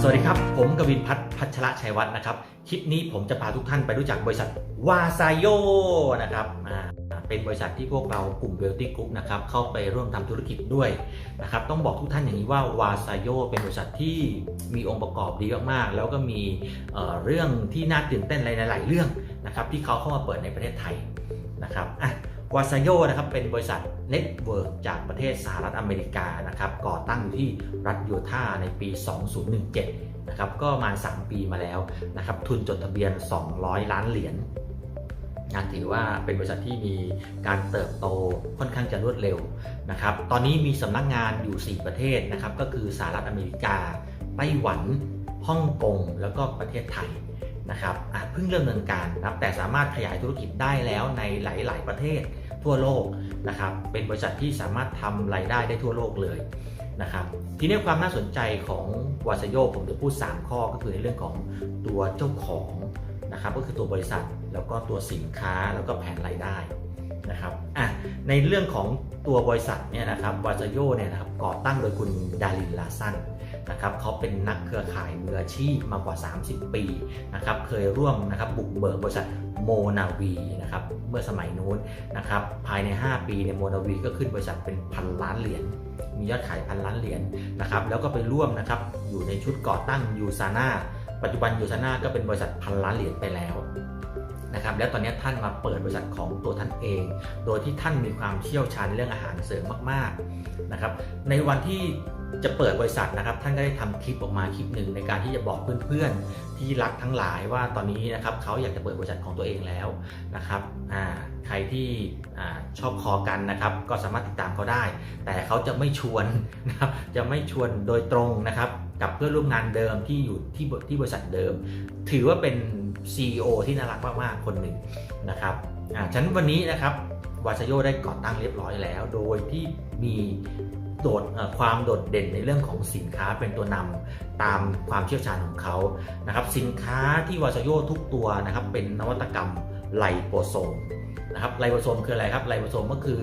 สวัสดีครับ ผมกวินพัฒน์พัชระชัยวัฒน์นะครับ คลิปนี้ผมจะพาทุกท่านไปรู้จักบริษัทวาซาโยนะครับเป็นบริษัทที่พวกเรากลุ่มเวลตี้กรุ๊ปนะครับเข้าไปร่วมทำธุรกิจด้วยนะครับต้องบอกทุกท่านอย่างนี้ว่าวาซาโยเป็นบริษัทที่มีองค์ประกอบดีมากๆ แล้วก็มีเอ่อเรื่องที่น่าตื่นเต้นหลายๆเรื่องนะครับที่เขาเข้ามาเปิดในประเทศไทยนะครับอะ วาซาโยนะครับเป็นบริษัทเน็ตเวิร์กจากประเทศสหรัฐอเมริกานะครับก่อตั้งอยู่ที่รัฐยูทาในปี 2017นะครับก็มา 3 ปีมาแล้วนะครับทุนจดทะเบียน 200 ล้านเหรียญนะถือว่าเป็นบริษัทที่มีการเติบโตค่อนข้างจะรวดเร็วนะครับตอนนี้มีสำนักงานอยู่ 4 ประเทศนะครับก็คือสหรัฐอเมริกา ไต้หวันฮ่องกงแล้วก็ประเทศไทยนะครับอะเพิ่งเริ่มดำเนินการนะครับแต่สามารถขยายธุรกิจได้แล้วในหลาย ๆ ประเทศ ทั่วโลกนะครับ เป็นบริษัทที่สามารถทำรายได้ได้ทั่วโลกเลยนะครับ ทีนี้ความน่าสนใจของวาซโยผมจะพูด 3 ข้อก็คือในเรื่องของตัวเจ้าของนะครับ ก็คือตัวบริษัทแล้วก็ตัวสินค้าแล้วก็แผนรายได้นะครับอะในเรื่องของตัวบริษัทเนี่ยนะครับวาซโยเนี่ยนะครับก่อตั้งโดยคุณดารินลาซัน นะครับเขาเป็นนักเครือข่ายมืออาชีพมากว่า 30 ปีนะครับเคยร่วมนะครับบุกเบิกบริษัทโมนาวีนะครับเมื่อสมัยนู้นนะครับภายใน 5 ปีเนี่ยโมนาวีก็ขึ้นบริษัทเป็นพันล้านเหรียญมียอดขายพันล้านเหรียญนะครับแล้วก็ไปร่วมนะครับอยู่ในชุดก่อตั้งยูซาน่าปัจจุบันยูซาน่าก็เป็นบริษัทพันล้านเหรียญไปแล้วนะครับแล้วตอนนี้ท่านมาเปิดบริษัทของตัวท่านเอง โดยที่ท่านมีความเชี่ยวชาญเรื่องอาหารเสริมมากๆนะครับในวันที่ จะเปิดบริษัทนะครับ ท่านก็ได้ทำคลิปออกมาคลิปหนึ่งในการที่จะบอกเพื่อนๆที่รักทั้งหลายว่าตอนนี้นะครับเขาอยากจะเปิดบริษัทของตัวเองแล้วนะครับใครที่อชอบคอกันนะครับ ก็สามารถติดตามเขาได้ แต่เขาจะไม่ชวนนะครับจะไม่ชวนโดยตรงนะครับกับเพื่อนร่วมงานเดิมที่อยู่ที่บที่บริษัทเดิม ถือว่าเป็น CEO ที่น่ารักมากๆคนหนึ่งนะครับฉะนั้นวันนี้นะครับวาชโยได้ก่อตั้งเรียบร้อยแล้ว โดยที่มี โดดความโดดเด่นในเรื่องของสินค้าเป็นตัวนำตามความเชี่ยวชาญของเขานะครับสินค้าที่วาชโยทุกตัวนะครับเป็นนวัตกรรมไลโปโซมนะครับไลโปโซมคืออะไรครับไลโปโซมก็คือ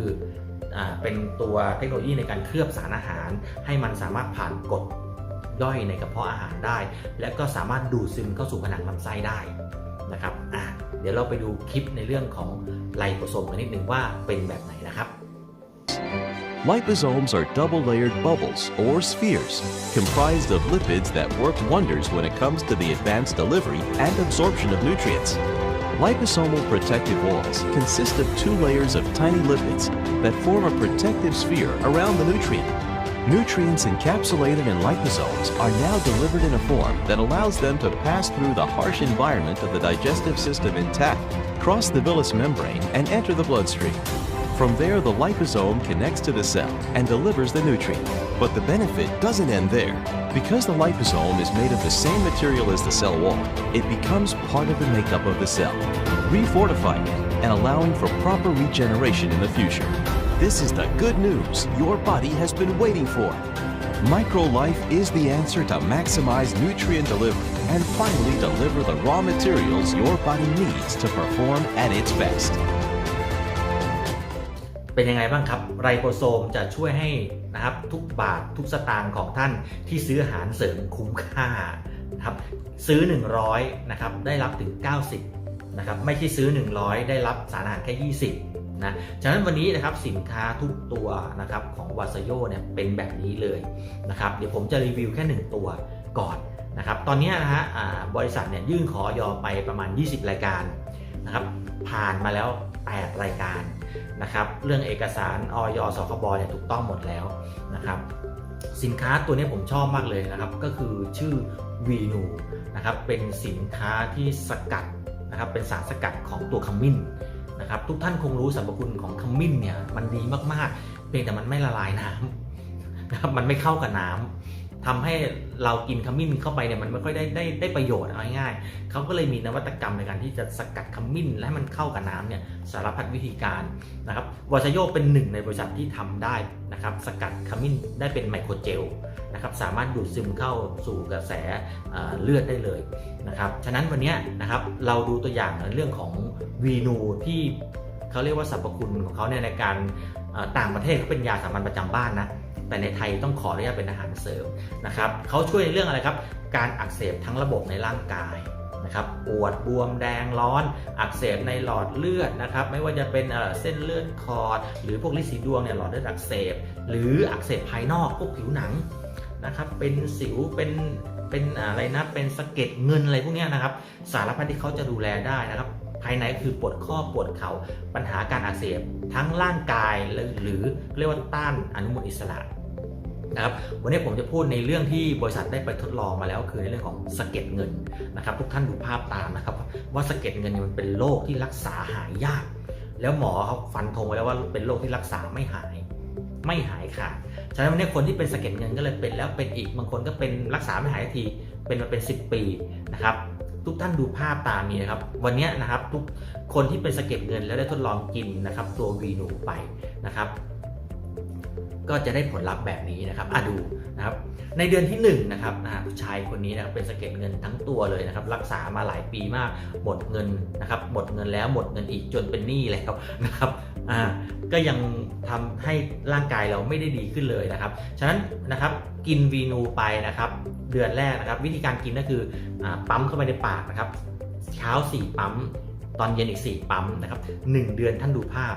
เป็นตัวเทคโนโลยีในการเคลือบสารอาหาร ให้มันสามารถผ่านกรดย่อยในกระเพาะอาหารได้ และก็สามารถดูดซึมเข้าสู่ผนังลำไส้ได้นะครับเดี๋ยวเราไปดูคลิปในเรื่องของไลโปโซมกันนิดนึงว่าเป็นแบบไหนนะครับ Liposomes are double layered bubbles or spheres comprised of lipids that work wonders when it comes to the advanced delivery and absorption of nutrients. Liposomal protective walls consist of two layers of tiny lipids that form a protective sphere around the nutrient. Nutrients encapsulated in liposomes are now delivered in a form that allows them to pass through the harsh environment of the digestive system intact, cross the villus membrane, and enter the bloodstream. From there, the liposome connects to the cell and delivers the nutrient. But the benefit doesn't end there. Because the liposome is made of the same material as the cell wall, it becomes part of the makeup of the cell, refortifying it and allowing for proper regeneration in the future. This is the good news your body has been waiting for. MicroLife is the answer to maximize nutrient delivery and finally deliver the raw materials your body needs to perform at its best. เป็นยังไงบ้างครับไรโบโซมจะช่วยให้นะครับทุกบาททุกสตางค์ของท่านที่ซื้ออาหารเสริมคุ้มค่านะครับซื้อ 100นะครับได้รับถึง 90นะครับไม่ใช่ซื้อ 100 ได้รับสารอาหารแค่ 20นะฉะนั้นวันนี้นะครับสินค้าทุกตัวนะครับของวาซโยเนี่ยเป็นแบบนี้เลยนะครับเดี๋ยวผมจะรีวิวแค่ 1 ตัวก่อนนะครับตอนนี้นะฮะบริษัทเนี่ยยื่นขอยอไปประมาณ 20 รายการนะครับ ผ่านมาแล้ว 8 รายการนะครับเรื่องเอกสารออยสคบเนี่ยถูกต้องหมดแล้วนะครับสินค้าตัวนี้ผมชอบมากเลยนะครับ ก็คือชื่อวีนูนะครับเป็นสินค้าที่สกัดนะครับเป็นสารสกัดของตัวขมิ้นนะครับทุกท่านคงรู้สรรพคุณของขมิ้นเนี่ยมันดีมากๆ เพียงแต่มันไม่ละลายน้ำนะครับมันไม่เข้ากับน้ำ ทำให้เรากินขมิ้นเข้าไปเนี่ยมันไม่ค่อยได้ได้ได้ประโยชน์เอาง่ายๆเขาก็เลยมีนวัตกรรมในการที่จะสกัดขมิ้นและให้มันเข้ากับน้ำเนี่ยสารพัดวิธีการนะครับวาชโยเป็นหนึ่งในบริษัทที่ทำได้นะครับสกัดขมิ้นได้เป็นไมโครเจลนะครับสามารถดูดซึมเข้าสู่กระแสเเลือดได้เลยนะครับฉะนั้นวันนี้นะครับเราดูตัวอย่างในเรื่องของวีนูที่เขาเรียกว่าสรรพคุณของเขาเนี่ยในการ ต่างประเทศเขาเป็นยาสามัญประจำบ้านนะแต่ในไทยต้องขออนุญาตเป็นอาหารเสริมนะครับเขาช่วยในเรื่องอะไรครับ การอักเสบทั้งระบบในร่างกายนะครับปวดบวมแดงร้อน อักเสบในหลอดเลือดนะครับไม่ว่าจะเป็นเส้นเลือดคอดหรือพวกลิสีดวงเนี่ยหลอดเลือดอักเสบ หรืออักเสบภายนอกพวกผิวหนังนะครับเป็นสิวเป็นเป็นอะไรนะเป็นสะเก็ดเงินอะไรพวกนี้นะครับสารพัดที่เขาจะดูแลได้นะครับ ภายในก็คือปวดข้อปวดเข่าปัญหาการอักเสบทั้งร่างกายหรือหรือเรียกว่าต้านอนุมูลอิสระนะครับวันนี้ผมจะพูดในเรื่องที่บริษัทได้ไปทดลองมาแล้ว คือในเรื่องของสะเก็ดเงินนะครับทุกท่านดูภาพตามนะครับ ว่าสะเก็ดเงินมันเป็นโรคที่รักษาหายยาก แล้วหมอเขาฟันธงไว้แล้วว่าเป็นโรคที่รักษาไม่หายไม่หายค่ะ ฉะนั้นวันนี้คนที่เป็นสะเก็ดเงินก็เลยเป็นแล้วเป็นอีก บางคนก็เป็นรักษาไม่หายที เป็นมาเป็น 10 ปีนะครับ ทุกท่านดูภาพตามนี้นะครับ วันนี้นะครับทุกคนที่เป็นสะเก็ดเงินแล้วได้ทดลองกินนะครับตัววีนูไปนะครับ ก็จะได้ผลลัพธ์แบบนี้นะครับอะดูนะครับในเดือนที่1นงนะครับนะฮะชายคนนี้นะครับเป็นสะเก็ดเงินทั้งตัวเลยนะครับรักษามาหลายปีมากหมดเงินนะครับหมดเงินแล้วหมดเงินอีกจนเป็นหนี้แล้วนะครับ อ่าก็ยังทำให้ร่างกายเราไม่ได้ดีขึ้นเลยนะครับ ฉะนั้นนะครับกินวีนูไปนะครับ เดือนแรกนะครับ วิธีการกินก็คืออปั๊มเข้าไปในปากนะครับ เช้า 4 ปั๊ม ตอนเย็นอีก 4 ปั๊มนะครับ 1 เดือนท่านดูภาพ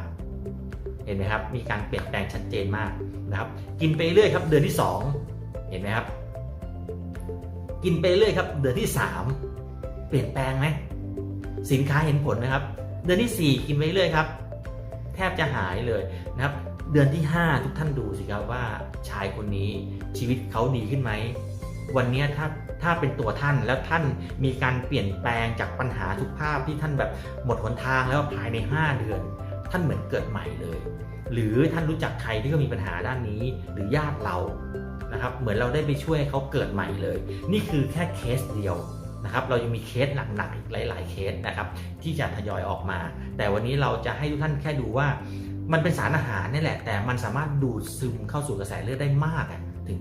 เห็นไหมครับ มีการเปลี่ยนแปลงชัดเจนมากนะครับ กินไปเรื่อยครับ เดือนที่ 2 เห็นไหมครับ กินไปเรื่อยครับ เดือนที่ 3 เปลี่ยนแปลงไหมสินค้าเห็นผลนะครับ เดือนที่ 4 กินไปเรื่อยครับ แทบจะหายเลยนะครับ เดือนที่ 5 ทุกท่านดูสิครับว่าชายคนนี้ชีวิตเขาดีขึ้นไหม วันนี้ถ้าถ้าเป็นตัวท่านแล้วท่านมีการเปลี่ยนแปลงจากปัญหาทุกภาพที่ท่านแบบหมดหนทางแล้วภายใน 5 เดือน ท่านเหมือนเกิดใหม่เลย หรือท่านรู้จักใครที่เขามีปัญหาด้านนี้ หรือญาติเรานะครับเหมือนเราได้ไปช่วยเขาเกิดใหม่เลย นี่คือแค่เคสเดียว นะครับเรายังมีเคสหนักๆอีกหลาย ๆ เคสนะครับที่จะทยอยออกมา แต่วันนี้เราจะให้ทุกท่านแค่ดูว่า มันเป็นสารอาหารนี่แหละ แต่มันสามารถดูดซึมเข้าสู่กระแสเลือดได้มากถึง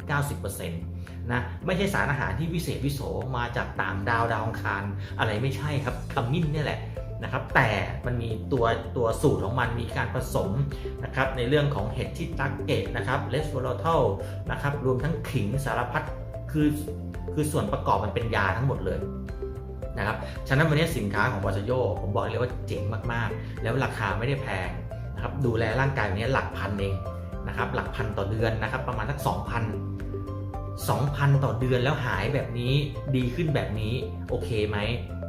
90%นะไม่ใช่สารอาหารที่วิเศษวิโสมาจากต่างดาวดาวองคารอะไรไม่ใช่ครับขมิ้นนี่แหละนะครับแต่มันมีตัวตัวสูตรของมันมีการผสมนะครับในเรื่องของเห็ดที่ตักเกตนะครับเลสโวลาทลนะครับรวมทั้งขิงสารพัดคือ คือส่วนประกอบมันเป็นยาทั้งหมดเลยนะครับฉะนั้นวันนี้สินค้าของวาซโยผมบอกเลยว่าเจ๋งมากๆ แล้วราคาไม่ได้แพงนะครับดูแลร่างกายวันนี้หลักพันเองนะครับหลักพันต่อเดือนนะครับประมาณสัก 2,000 2,000 ต่อเดือนแล้วหายแบบนี้ดีขึ้นแบบนี้โอเคไหม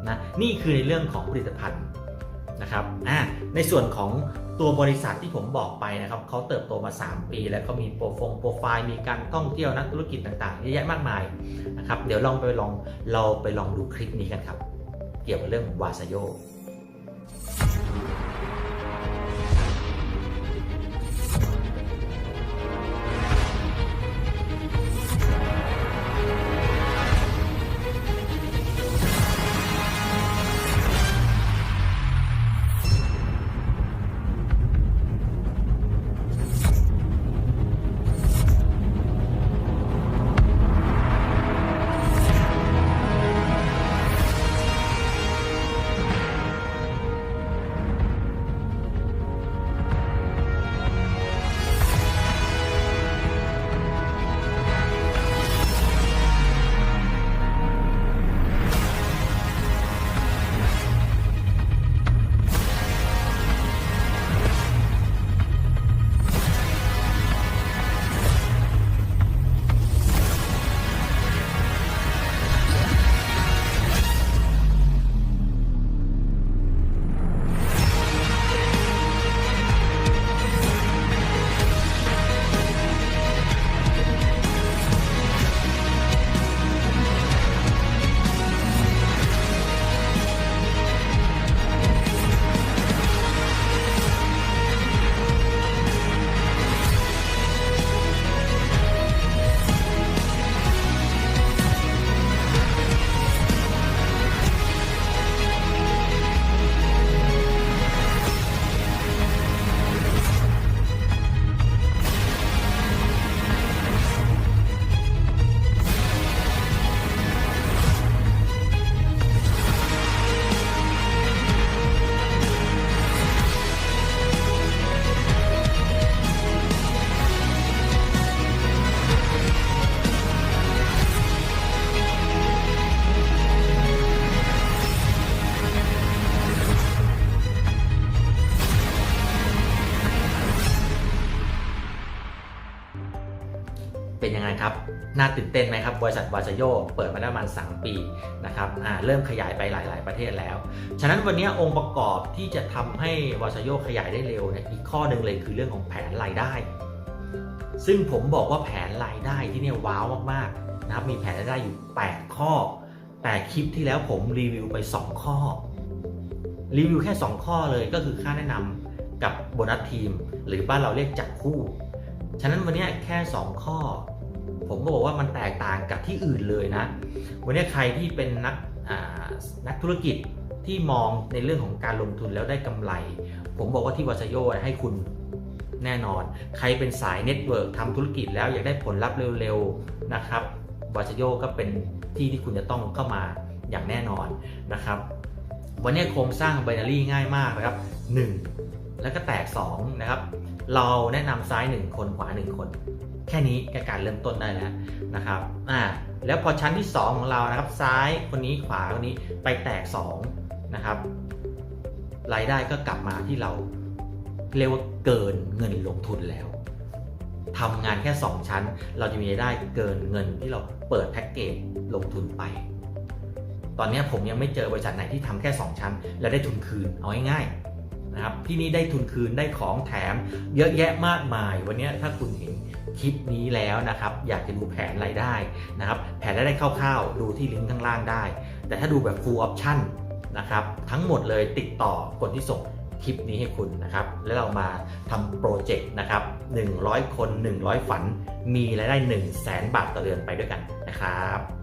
นะนี่คือในเรื่องของผลิตภัณฑ์นะครับอ่าในส่วนของ ตัวบริษัทที่ผมบอกไปนะครับเขาเติบโตมา 3 ปี แล้วก็มีโปรฟงโปรไฟล์มีการท่องเที่ยวนักธุรกิจต่างๆเยอะแยะมากมายนะครับเดี๋ยวลองไปลองเราไปลองดูคลิปนี้กันครับ เกี่ยวกับเรื่องวาซาโย น่าตื่นเต้นไหมครับ บริษัทวาซโยเปิดมาได้ประมาณ 3 ปีนะครับเริ่มขยายไปหลาย ๆ ประเทศแล้ว ฉะนั้นวันนี้องค์ประกอบที่จะทำให้วาซโยขยายได้เร็วเนี่ยอีกข้อหนึ่งเลยคือเรื่องของแผนรายได้ ซึ่งผมบอกว่าแผนรายได้ที่เนี่ยว้าวมาก ๆ นะครับมีแผนรายได้อยู่ 8 ข้อ แต่คลิปที่แล้วผมรีวิวไป 2 ข้อ รีวิวแค่ 2 ข้อเลยก็คือค่าแนะนำกับโบนัสทีม หรือบ้านเราเรียกจับคู่ ฉะนั้นวันนี้แค่ 2 ข้อ ผมก็บอกว่ามันแตกต่างกับที่อื่นเลยนะ วันนี้ใครที่เป็นนักนักธุรกิจที่มองในเรื่องของการลงทุนแล้วได้กำไร ผมบอกว่าที่วาซาโยให้คุณแน่นอน ใครเป็นสายเน็ตเวิร์กทำธุรกิจแล้วอยากได้ผลลัพธ์เร็วๆนะครับวาซาโยก็เป็นที่ที่คุณจะต้องเข้ามาอย่างแน่นอนนะครับ วันนี้โครงสร้างไบนารี่ง่ายมากนะครับ 1 แล้วก็แตก 2 นะครับ เราแนะนำซ้าย 1 คนขวา 1 คน แค่นี้ก็การเริ่มต้นได้แล้วนะครับอ่าแล้วพอชั้นที่ 2 ของเรานะครับ ซ้ายคนนี้ขวาคนนี้ไปแตก2นะครับรายได้ก็กลับมาที่เราเรียกว่าเกินเงินลงทุนแล้วทำงานแค่ 2 ชั้น เราจะมีรายได้เกินเงินที่เราเปิดแพ็กเกจลงทุนไป ตอนนี้ผมยังไม่เจอบริษัทไหนที่ทำแค่ 2 ชั้น แล้วได้ทุนคืนเอาง่ายๆนะครับที่นี่ได้ทุนคืนได้ของแถมเยอะแยะมากมาย วันนี้ถ้าคุณเห็น คลิปนี้แล้วนะครับ อยากจะดูแผนรายได้นะครับ แผนรายได้คร่าวๆ ดูที่ลิงก์ข้างล่างได้ แต่ถ้าดูแบบ full option นะครับ ทั้งหมดเลยติดต่อคนที่ส่งคลิปนี้ให้คุณนะครับ แล้วเรามาทำโปรเจกต์นะครับ 100 คน 100 ฝัน มีรายได้ 1 0 0 0 0แบาทต่อเดือนไปด้วยกันนะครับ